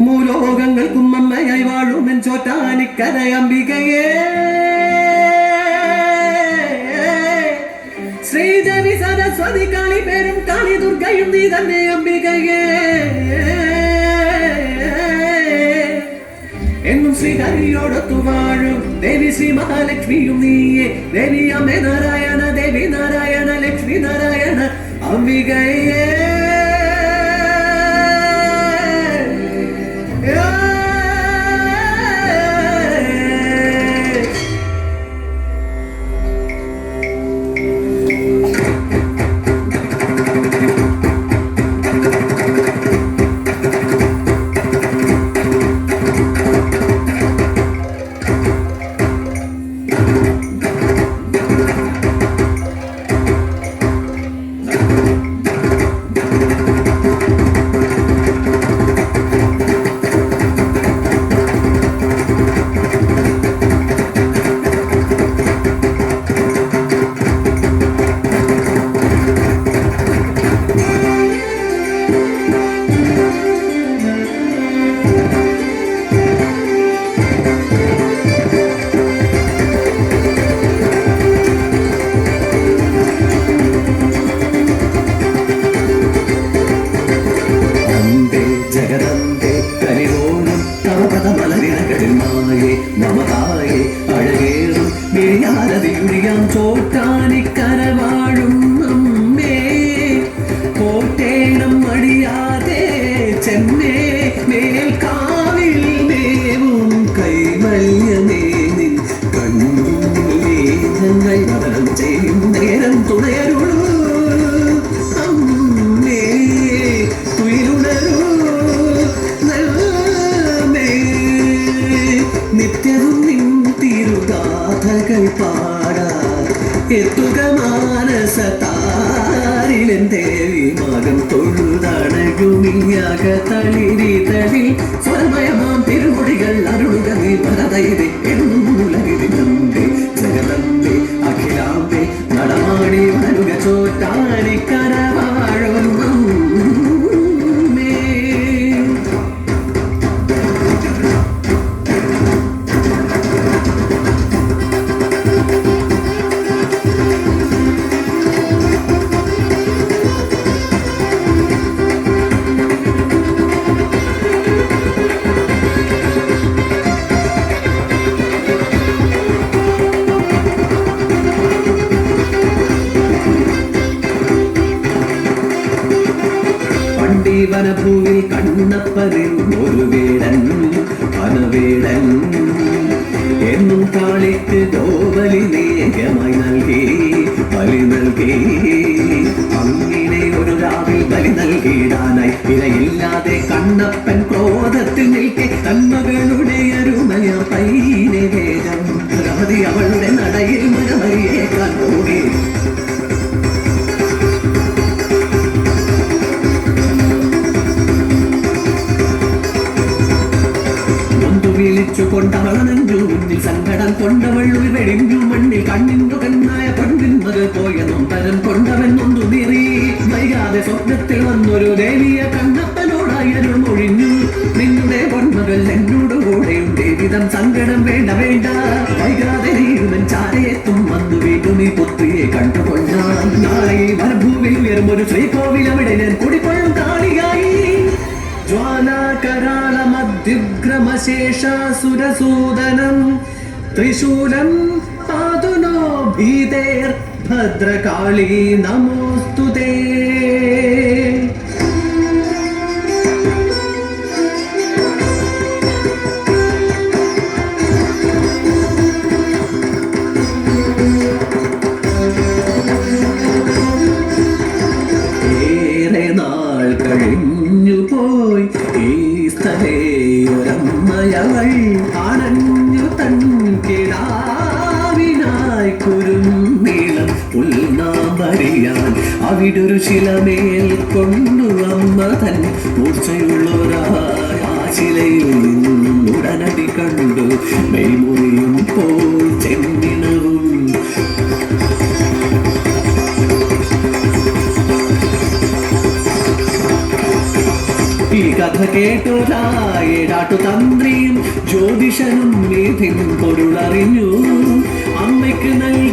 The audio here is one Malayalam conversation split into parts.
മൂലോകങ്ങൾക്കും അമ്മയായി വാഴുമെൻ ചോറ്റാനിക്കര അംബികയേ. ശ്രീദേവി സരസ്വതി കാളി പേരും കാളി ദുർഗയും നീ തന്നെ അംബികയേ. എന്നും ശ്രീഹരിയോടൊത്തു വാഴും. ദേവി ശ്രീ മഹാലക്ഷ്മിയും നീയേ. ദേവി അമ്മ നാരായണ ദേവി നാരായണ ലക്ഷ്മി നാരായണ അംബികയേ. no. പാടാ എത്തുക മാനസ താരിലൻ ദേവി മകം തൊഴുതണകുമിയാക തളിരി തളിൽ സ്വരമയമാം തിരുമൊഴികൾ അരുളുക നീ ഭരതൈതെ എന്നും ഉലകിലിനമ്പേ ജഗദമ്പേ അഖിലാമ്പേ നടമാടി പണ്ടീവനഭൂവിൽ കണ്ണപ്പതിൽ ഒരു വേടൻ പനവേടൻ എന്നും കാളിക്ക് ഗോവലി നേകമായി നൽകി ബലി നൽകി. അങ്ങനെ ഒരു രാവിൽ ബലി നൽകിയിടാനായി ഇരയില്ലാതെ കണ്ണപ്പൻ ക്രോധത്തിൽ നിൽക്കെ തന്മകളുടെ വെടിഞ്ഞു മണ്ണിൽ കണ്ണിന്നു കണ്ണായ പെണ്ണിൻ മകൾ പോയ നൊമ്പരം കൊണ്ടവൻ നൊന്തു നീറി വൈകാതെ സ്വപ്നത്തിൽ വന്നൊരു ദേവിയെ കണ്ണപ്പനോടായി അരുൾ മൊഴിഞ്ഞു നിന്നുടെ പൊന്മകൾ എന്നോട് കൂടെയുണ്ട് വിധം സങ്കടം വേണ്ട വേണ്ട വൈകാതെ നീരുമൻ ചാരയെത്തും വന്നു വീണ്ടും ഈ പുത്രിയെ കണ്ടുകൊണ്ടാണ് നാളെ ഈ വനഭൂവിൽ ഉയരും ഒരു ശ്രീകോവിൽ അവിടെ ഞാൻ കുടിക്കൊള്ളും കാളിയായി ज्वालाकरालमद्युग्रमशेषासुरसूदनं त्रिशूलं पातु മധുനോ ഭീതേർ ഭദ്രകാളി നമോസ്തുതേ കഴിഞ്ഞു പോയി ഈ സ്ഥലേ ഒരമ്മയവൾ ആണൻ അവിടൊരു ശിലമേൽ കൊണ്ടു അമ്മ തൻ മൂർച്ചയുള്ളവരായ ആ ശിലയിൽ നിന്നും ഉടനടി കണ്ടു. മെയ്മുറിയും പോയി ഈ കഥ കേട്ടോരായേടാട്ടു തന്ത്രിയും ജ്യോതിഷനും നീതിൻ പൊരുളറിഞ്ഞു. അമ്മയ്ക്ക് നൽകി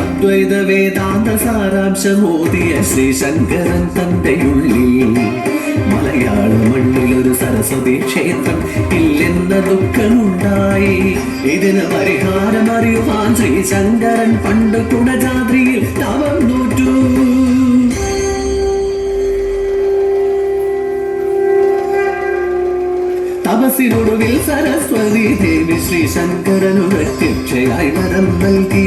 അദ്വൈത വേദാന്ത സാരാംശമോദിയ ശ്രീ ശങ്കരൻ തന്റെയുള്ളിൽ മലയാള മണ്ണിൽ ഒരു സരസ്വതി ക്ഷേത്രം ഇല്ലെന്ന ദുഃഖമുണ്ടായി. ഇതിന് പരിഹാരം അറിയുവാൻ ശ്രീ ശങ്കരൻ പണ്ട് കുടജാദ്രിയിൽ തവം നോറ്റു തപസ്സിനൊടുവിൽ സരസ്വതി ദേവി ശ്രീ ശങ്കരനു പ്രത്യക്ഷയായി വരം നൽകി.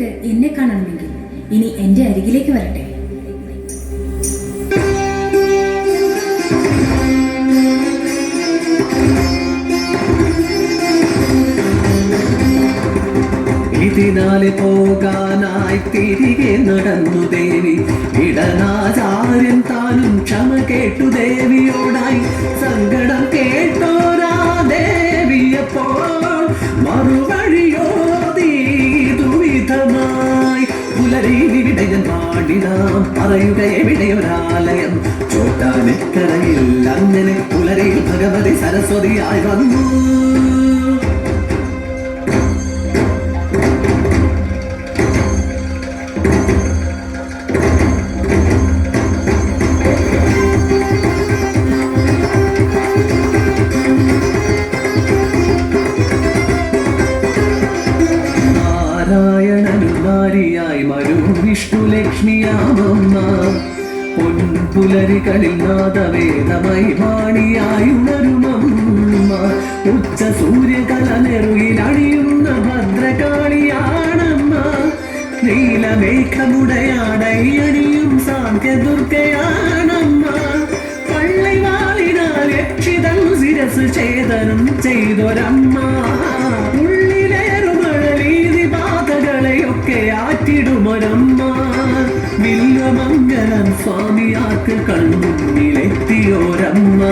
ഭക്തർക്ക് എന്നെ കാണണമെങ്കിൽ ഇനി എന്റെ അരികിലേക്ക് വരട്ടെ. ഇതിനാലെ പോകാനായി തിരികെ നടന്നു ദേവി. ഇടനാചാര്യൻ താനും ക്ഷമ കേട്ടു ദേവിയോടായി. സങ്കടം പാടിനാം പറയുക എവിടെയൊരാലയം ചോട്ടാനിക്കരയിൽ അങ്ങനെ പുലരയിൽ ഭഗവതി സരസ്വതിയായി വന്നു. ായി നാരിയായി വിഷ്ണു ലക്ഷ്മിയാമമ്മ പൊൻപുലരികളിൽ നാദവേദമായി വാണിയായി ഉണരുമമ്മ ഉച്ച സൂര്യകല നെറുകിൽ അണിയുന്ന ഭദ്രകാളിയാണമ്മ. നീലമേഘമുടയാടൈ അണിയും സാന്ധ്യദുർഗയാണമ്മ പള്ളിവാളിനാൽ രക്ഷിതം ശിരസ് ചേതനം ചെയ്തൊരമ്മ. സ്വാമിയാക്ക് കൺമുന്നിലെത്തിയോരമ്മ